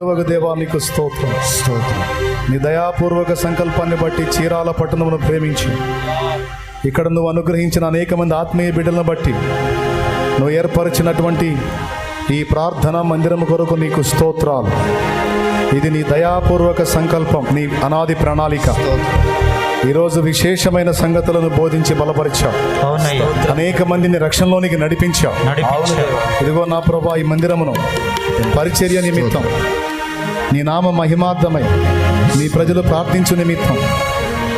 ఒక దేవా నీకు స్తోత్రం. స్తోత్రం. నీ దయాపూర్వక సంకల్పాన్ని బట్టి చీరాల పట్టణమును ప్రేమించి ఇక్కడ నువ్వు అనుగ్రహించిన అనేక మంది ఆత్మీయ బిడ్డలను బట్టి నువ్వు ఏర్పరిచినటువంటి ఈ ప్రార్థన మందిరం కొరకు నీకు స్తోత్రాలు. ఇది నీ దయాపూర్వక సంకల్పం నీ అనాది ప్రణాళిక. ఈరోజు విశేషమైన సంగతులను బోధించి బలపరిచావు అవునయ్యా. అనేక మందిని రక్షణలోనికి నడిపించావు నడిపించావు ఇదిగో నా ప్రభా ఈ మందిరమును పరిచర్య నిమిత్తం నీ నామ మహిమార్థమై నీ ప్రజలు ప్రార్థించు నిమిత్తం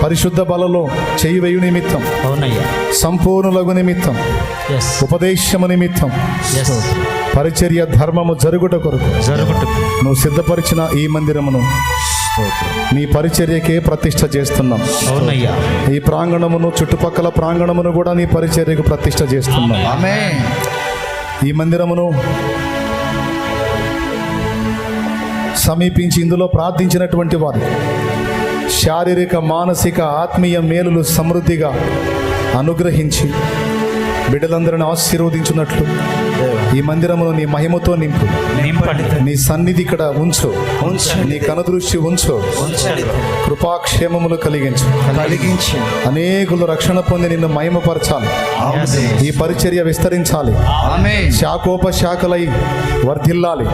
పరిశుద్ధ బలలో చేయి వేయు నిమిత్తం అవునయ్యా. సంపూర్ణులగు నిమిత్తం ఉపదేశము నిమిత్తం పరిచర్య ధర్మము జరుగుట కొరకు జరుగుట. నువ్వు సిద్ధపరిచిన ఈ మందిరమును నీ పరిచర్యకే ప్రతిష్ట చేస్తున్నాం. అవునయ్యా. ఈ ప్రాంగణమును చుట్టుపక్కల ప్రాంగణమును కూడా నీ పరిచర్యకు ప్రతిష్ట చేస్తున్నాం. ఈ మందిరమును సమీపించి ఇందులో ప్రార్థించినటువంటి వారు. శారీరక మానసిక ఆత్మీయ మేలులు సమృద్ధిగా అనుగ్రహించి బిడ్డలందరిని ఆశీర్వదించున్నట్లు ఈ మందిరమును నీ మహిమతో నింపు. నింపండి నీ సన్నిధి ఇక్కడ ఉంచు. నీ కనుదృష్టి ఉంచు. ఉంచండి. కృపాక్షేమములు కలిగించు. కలిగించి. అనేకులు రక్షణ పొంది నిన్ను మహిమపరచాలి. ఈ పరిచర్య విస్తరించాలి. ఆమేన్ శాఖోపశాఖలై వర్ధిల్లాలి.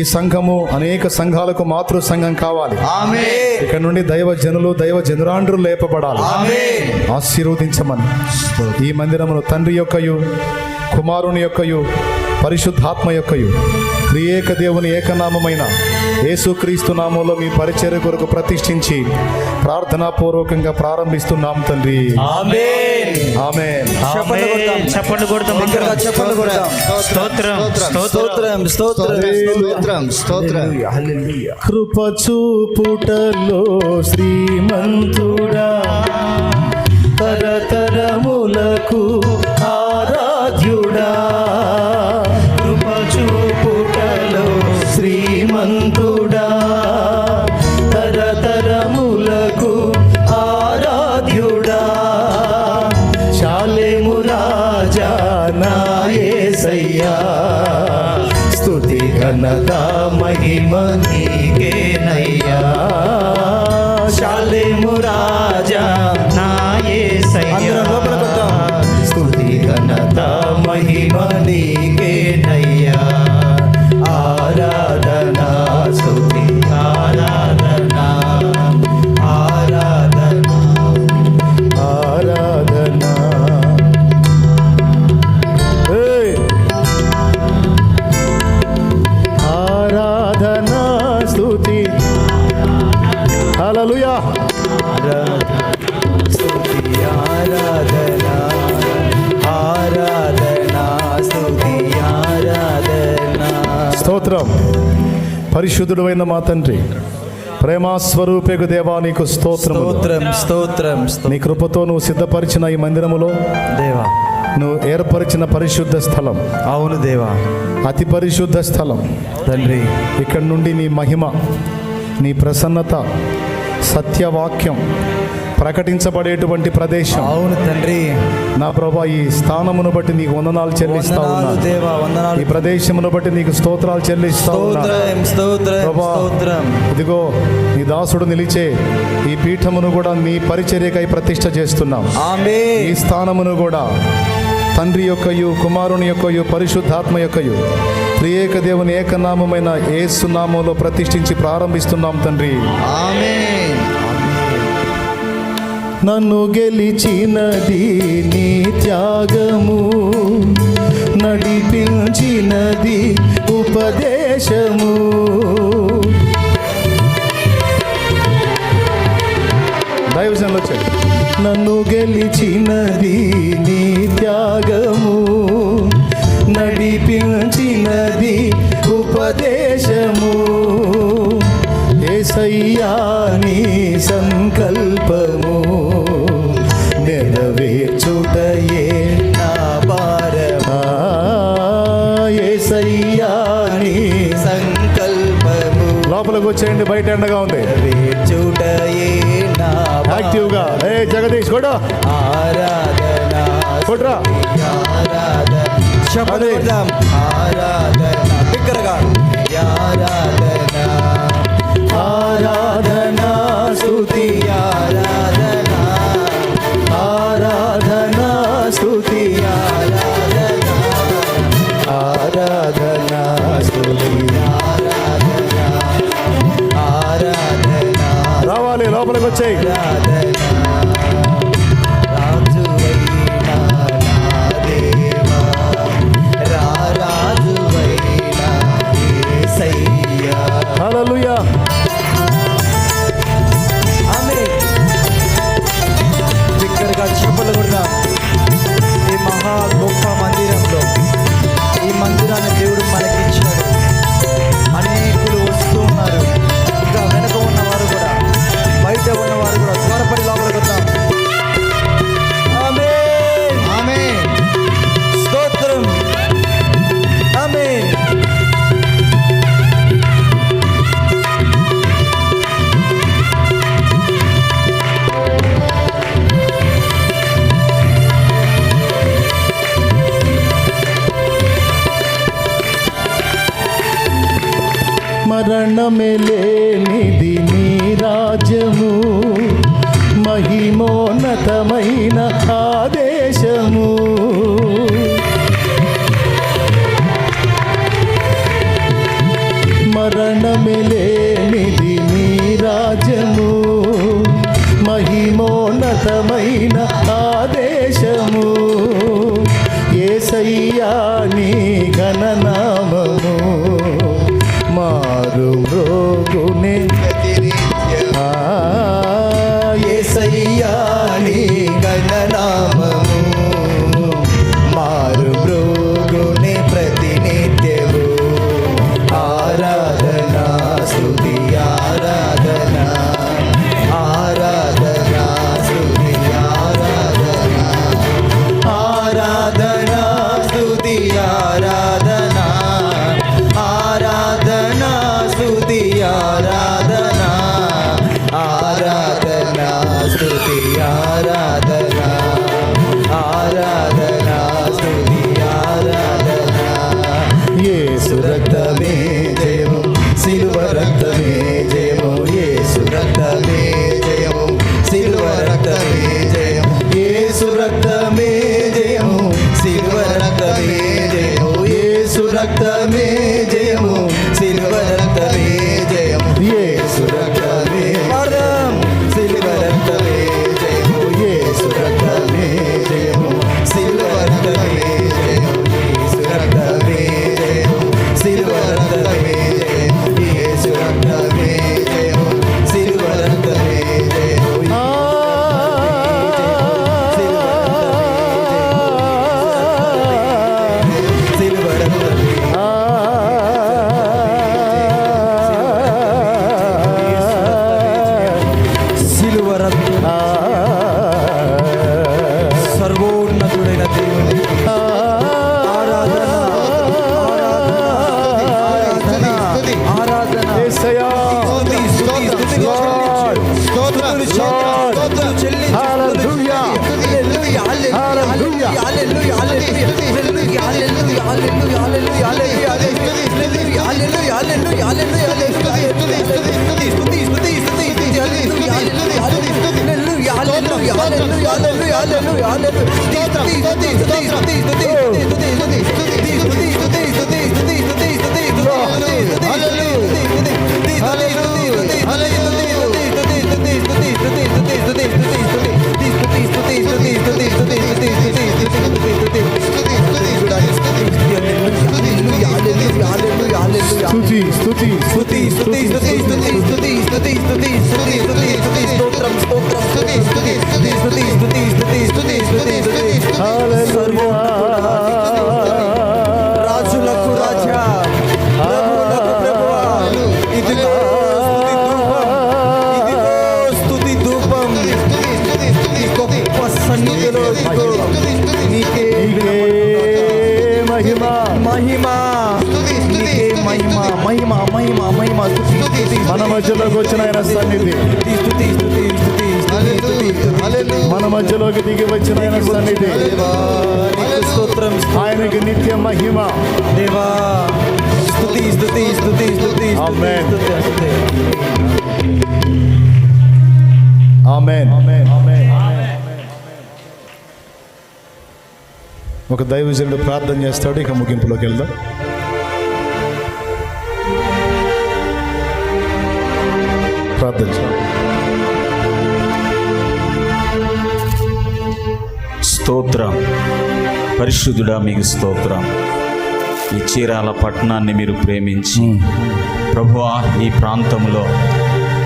ఈ సంఘము అనేక సంఘాలకు మాతృ సంఘం కావాలి ఇక్కడ నుండి దైవ జనులు దైవ జనురాండ్రులు లేపబడాలి. ఆశీర్వదించమని. ఈ మందిరమును తండ్రి యొక్కయు కుమారుని యొక్కయు పరిశుద్ధాత్మ యొక్కయు. త్రియేక దేవుని ఏకనామమైన యేసుక్రీస్తు నామంలో మీ పరిచర్య కొరకు ప్రతిష్ఠించి ప్రార్థనాపూర్వకంగా ప్రారంభిస్తున్నాం తండ్రి. స్తోత్రం. స్తోత్రం. స్తోత్రం. కృప చూపుటలో శ్రీమంతుడా పరిశుద్ధుడైన మా తండ్రి ప్రేమాస్వరూపేకు దేవా నీకు స్తోత్రం స్తోత్రం స్తోత్రం. నీ కృపతో నువ్వు సిద్ధపరిచిన ఈ మందిరములో దేవా. నువ్వు ఏర్పరిచిన పరిశుద్ధ స్థలం. అవును దేవా. అతి పరిశుద్ధ స్థలం. తండ్రి. ఇక్కడ నుండి నీ మహిమ నీ ప్రసన్నత సత్యవాక్యం ప్రకటించబడేటువంటి ప్రదేశం. అవును తండ్రి. నా ప్రభా ఈ స్థానమును బట్టి నీకు వందనాలు చెల్లిస్తా ఉన్నా. దేవా ఈ ప్రదేశమును బట్టి నీకు స్తోత్రాలు చెల్లిస్తా స్తోత్రం ఇదిగో నీ దాసుడు నిలిచే ఈ పీఠమును కూడా నీ పరిచర్యకై ప్రతిష్ట చేస్తున్నాం. ఈ స్థానమును కూడా తండ్రి యొక్కయు కుమారుని యొక్కయు పరిశుద్ధాత్మ యొక్కయు త్రియేక దేవుని ఏకనామమైన ఏసు నామంలో ప్రతిష్ఠించి ప్రారంభిస్తున్నాం తండ్రి. ఆమేన్. నన్ను గెలిచినది నీ త్యాగము. నడిపించినది ఉపదేశము. దైవజనులు వచ్చాడు నన్ను గెలిచినది నీ త్యాగము. నడిపించినది ఉపదేశము. ఏసయ్యా నీ సంకల్పము వచ్చేయండి బయట ఎండగా ఉంది. యాక్టివ్గా. ఏ జగదీష్ కూడా కొట్రా. ఆరాధనా. ఆరాధనా. take. మరణమే లేనిది నీ రాజము మహిమోన్నతమైన ఆదేశము మరణమే లేనిది నీ రాజము మహిమోన్నతమైన ఆదేశము ఏసయ్యా నీ గణనా sobre Valeu. మహిమా నీకే మహిమ మహిమ మహిమ మహిమ మన మధ్యలోకి వచ్చిన ఆయన సన్నిధి మన మధ్యలోకి దిగి వచ్చిన ఆయన సన్నిధి స్తోత్రం ఆయనకి నిత్య మహిమ దేవా స్థుతి స్థుతి స్థుతి స్థుతి ఆమెన్ ఆమెన్ ఆమెన్ ఒక దైవజనుడు ప్రార్థన చేస్తాడు ఇక ముగింపులోకి వెళ్దాం. ప్రార్థన స్తోత్రం. పరిశుద్ధుడా మీకు స్తోత్రం. ఈ చీరాల పట్టణాన్ని మీరు ప్రేమించి ప్రభువా ఈ ప్రాంతంలో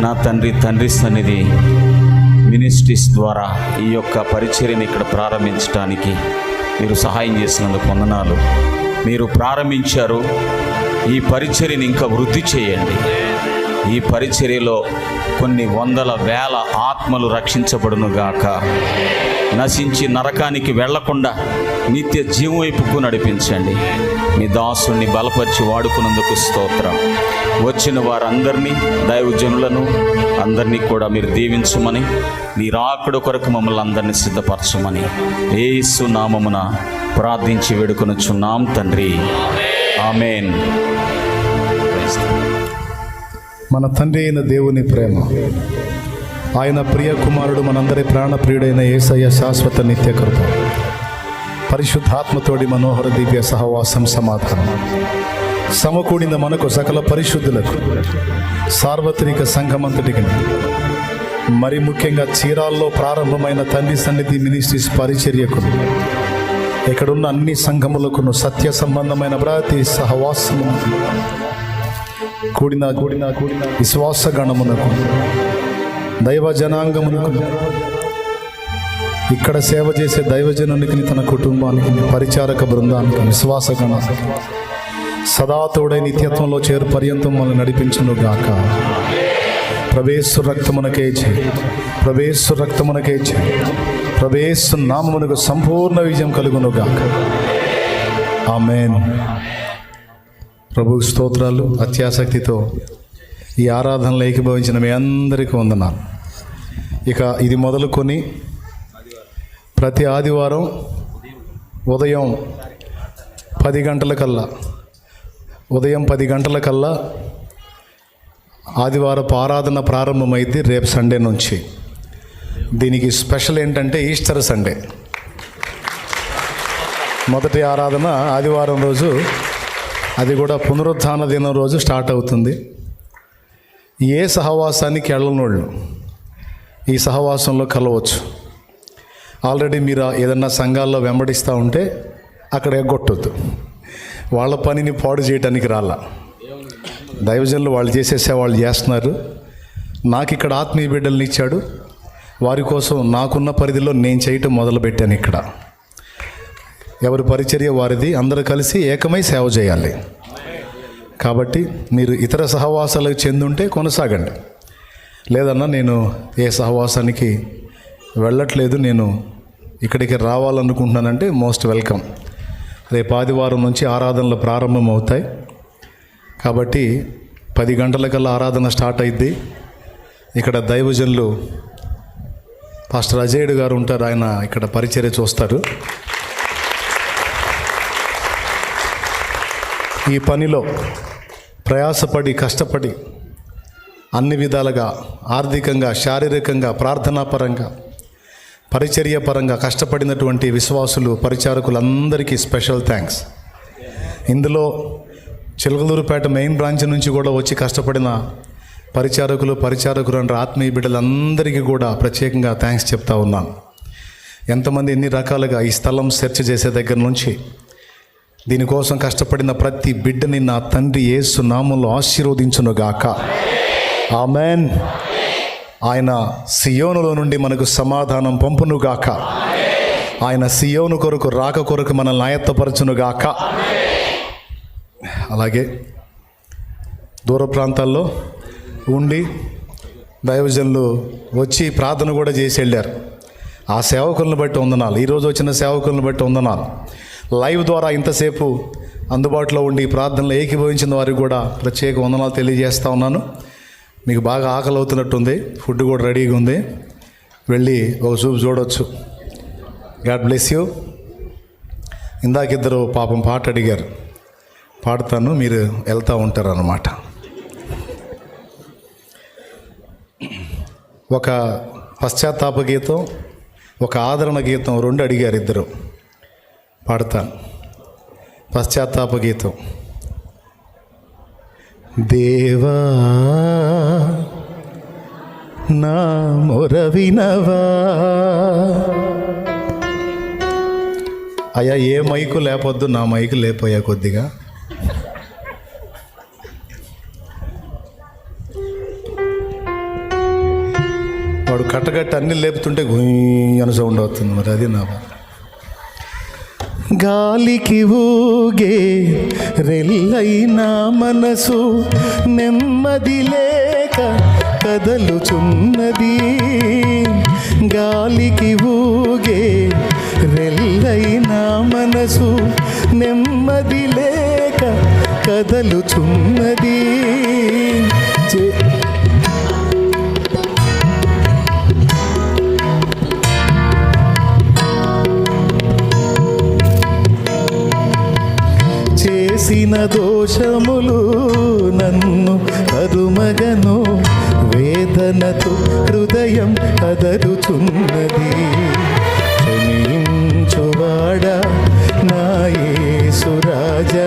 నా తండ్రి తండ్రి సన్నిధి మినిస్ట్రీస్ ద్వారా ఈ యొక్క పరిచర్యను ఇక్కడ ప్రారంభించడానికి మీరు సహాయం చేసినందుకు వందనాలు. మీరు ప్రారంభించారు. ఈ పరిచర్యని ఇంకా వృద్ధి చేయండి. ఈ పరిచర్యలో కొన్ని వందల వేల ఆత్మలు రక్షించబడును గాక. నశించి నరకానికి వెళ్ళకుండా నిత్య జీవం వైపుకు నడిపించండి. మీ దాసుని బలపరిచి వాడుకున్నందుకు స్తోత్రం. వచ్చిన వారందరినీ దైవజనులను అందరినీ కూడా మీరు దీవించమని నీ రాకడ కొరకు మమ్మల్ని అందరినీ సిద్ధపరచమని ఏసు నామమున ప్రార్థించి వేడుకొనుచున్నాం తండ్రి. ఆమెన్. మన తండ్రి అయిన దేవుని ప్రేమ ఆయన ప్రియ కుమారుడు మనందరి ప్రాణప్రియుడైన ఏసయ్య శాశ్వత నిత్య కృప పరిశుద్ధాత్మతోడి మనోహర దివ్య సహవాసం సమాధానం. సమకూడిన మనకు సకల పరిశుద్ధులకు. సార్వత్రిక సంఘమంతటికి మరి ముఖ్యంగా చీరాల్లో ప్రారంభమైన తండ్రి సన్నిధి మినిస్ట్రీస్ పరిచర్యకు ఇక్కడున్న అన్ని సంఘములకును సత్య సంబంధమైన ప్రతి సహవాసము కూడిన కూడిన కూడిన విశ్వాస గణమునకు దైవ జనాంగమునకు ఇక్కడ సేవ చేసే దైవజనునికి తన కుటుంబానికి పరిచారక బృందానికి విశ్వాస గణ సదాతోడై నిత్యత్వంలో చేరు పర్యంతం మనల్ని నడిపించును గాక ప్రవేశు రక్తమునకే చే ప్రవేశు రక్తమునకే చే ప్రవేశు నామమునకు సంపూర్ణ విజయం కలుగును గాక ఆమెన్. ప్రభు స్తోత్రాలు అత్యాసక్తితో ఈ ఆరాధనలో ఏకీభవించిన మీ అందరికీ వందనాలు. ఇక ఇది మొదలుకొని ప్రతి ఆదివారం ఉదయం పది గంటలకల్లా ఉదయం పది గంటలకల్లా ఆదివారపు ఆరాధన ప్రారంభమైంది రేపు సండే నుంచి. దీనికి స్పెషల్ ఏంటంటే ఈస్టర్ సండే. మొదటి ఆరాధన ఆదివారం రోజు అది కూడా పునరుత్థాన దినం రోజు స్టార్ట్ అవుతుంది. ఏ సహవాసానికి వెళ్ళనోళ్ళు ఈ సహవాసంలో కలవచ్చు. ఆల్రెడీ మీరు ఏదన్నా సంఘాల్లో వెంబడిస్తూ ఉంటే అక్కడ ఎగ్గొట్టొద్దు. వాళ్ళ పనిని పాడు చేయడానికి రాలా. దైవజనులు వాళ్ళు చేసే వాళ్ళు చేస్తున్నారు. నాకు ఇక్కడ ఆత్మీయ బిడ్డల్ని ఇచ్చాడు. వారి కోసం నాకున్న పరిధిలో నేను చేయటం మొదలుపెట్టాను ఇక్కడ. ఎవరి పరిచర్య వారిది? అందరూ కలిసి ఏకమై సేవ చేయాలి. కాబట్టి మీరు ఇతర సహవాసాలకు చెందుంటే కొనసాగండి. లేదన్నా నేను ఏ సహవాసానికి వెళ్ళట్లేదు. నేను ఇక్కడికి రావాలనుకుంటున్నానంటే మోస్ట్ వెల్కమ్. రేపు ఆదివారం నుంచి ఆరాధనలు ప్రారంభం అవుతాయి కాబట్టి పది గంటలకల్లా ఆరాధన స్టార్ట్ అయింది ఇక్కడ దైవజనులు పాస్టర్ అజయుడు గారు ఉంటారు ఆయన ఇక్కడ పరిచర్య చూస్తారు. ఈ పనిలో ప్రయాసపడి కష్టపడి అన్ని విధాలుగా ఆర్థికంగా శారీరకంగా ప్రార్థనాపరంగా పరిచర్య పరంగా కష్టపడినటువంటి విశ్వాసులు పరిచారకులందరికీ స్పెషల్ థ్యాంక్స్. ఇందులో చిలకలూరుపేట మెయిన్ బ్రాంచ్ నుంచి కూడా వచ్చి కష్టపడిన పరిచారకులు పరిచారకులు అంటే ఆత్మీయ బిడ్డలందరికీ కూడా ప్రత్యేకంగా థ్యాంక్స్ చెప్తా ఉన్నాను. ఎంతమంది ఎన్ని రకాలుగా ఈ స్థలం సెర్చ్ చేసే దగ్గర నుంచి దీనికోసం కష్టపడిన ప్రతి బిడ్డని నా తండ్రి ఏసు నామంలో ఆశీర్వదించును గాక ఆమెన్. ఆయన సియోనులో నుండి మనకు సమాధానం పంపును గాక ఆయన సియోను కొరకు రాక కొరకు మనల్ని ఆయత్తపరచును గాక అలాగే దూర ప్రాంతాల్లో ఉండి దైవజనులు వచ్చి ప్రార్థన కూడా చేసి వెళ్ళారు. ఆ సేవకులను బట్టి వందనాలు. ఈరోజు వచ్చిన సేవకులను బట్టి వందనాలు. లైవ్ ద్వారా ఇంతసేపు అందుబాటులో ఉండి ప్రార్థనలు ఏకీభవించిన వారికి కూడా ప్రత్యేక వందనాలు తెలియజేస్తా ఉన్నాను. మీకు బాగా ఆకలి అవుతున్నట్టుంది ఫుడ్ కూడా రెడీగా ఉంది. వెళ్ళి ఒక చూపు చూడవచ్చు గాడ్ బ్లెస్ యూ ఇందాకిద్దరు పాపం పాట అడిగారు. పాడతాను మీరు వెళ్తూ ఉంటారు అన్నమాట ఒక పశ్చాత్తాప గీతం ఒక ఆదరణ గీతం రెండు అడిగారు ఇద్దరు. పాడతాను పశ్చాత్తాప గీతం. దేవా నా మొర వినవా అయ్యా ఏ మైకు లేపొద్దు నా మైకు లేపోయా కొద్దిగా. వాడు కట్టగట్ట అన్ని లేపుతుంటే గుయ్ అని సౌండ్ అవుతుంది మరి అది నా గాలికి ఊగే రెల్లైన మనసు నెమ్మది లేక కదలుచున్నది. గాలికి ఊగే రెల్లైన మనసు నెమ్మది లేక కదలుచున్నది. చే- చేసిన దోషములు నన్ను కరుమగను వేదనతో హృదయం కదరుచున్నది. క్షమించువాడా నాయే సురాజా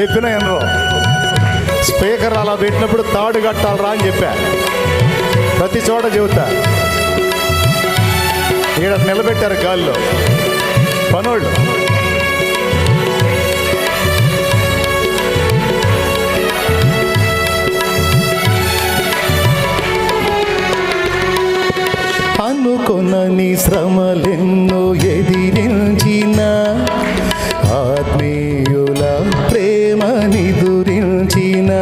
చెప్పిన ఎనరు స్పీకర్ అలా పెట్టినప్పుడు తాడు కట్టాలరా అని చెప్పా. ప్రతి చోట చెబుతా. ఈడ నిలబెట్టారు గాల్లో. పనోళ్ళు అనుకొనని శ్రమలెన్నో ఎదిరించిన ఆత్మీయ ప్రేమని దురించినా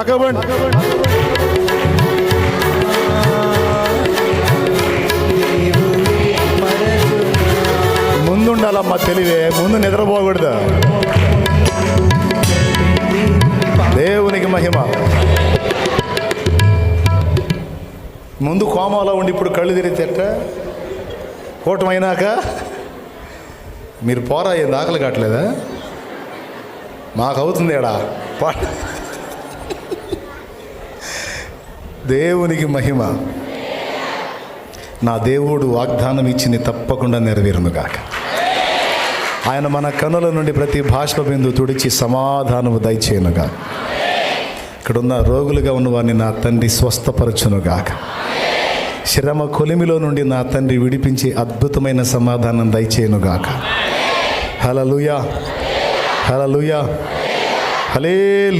పక్క బండి ముందుండాలమ్మా తెలివే ముందు నిద్రపోకూడదు. దేవునికి మహిమ. ముందు కోమాలో ఉండి ఇప్పుడు కళ్ళు తిరిగితేట కూటమైనాక మీరు పోరా ఏం దాఖలు కావట్లేదా? మాకు అవుతుంది ఎడా పాట దేవునికి మహిమ. నా దేవుడు వాగ్దానం ఇచ్చింది తప్పకుండా నెరవేరునుగాక. ఆయన మన కనుల నుండి ప్రతి భాష్ప బిందు తుడిచి సమాధానము దయచేయనుగా ఇక్కడున్న రోగులుగా ఉన్న వారిని నా తండ్రి స్వస్థపరచునుగాక. శ్రమ కొలిమిలో నుండి నా తండ్రి విడిపించి అద్భుతమైన సమాధానం దయచేయనుగాక. హలలుయా హలలుయా హలే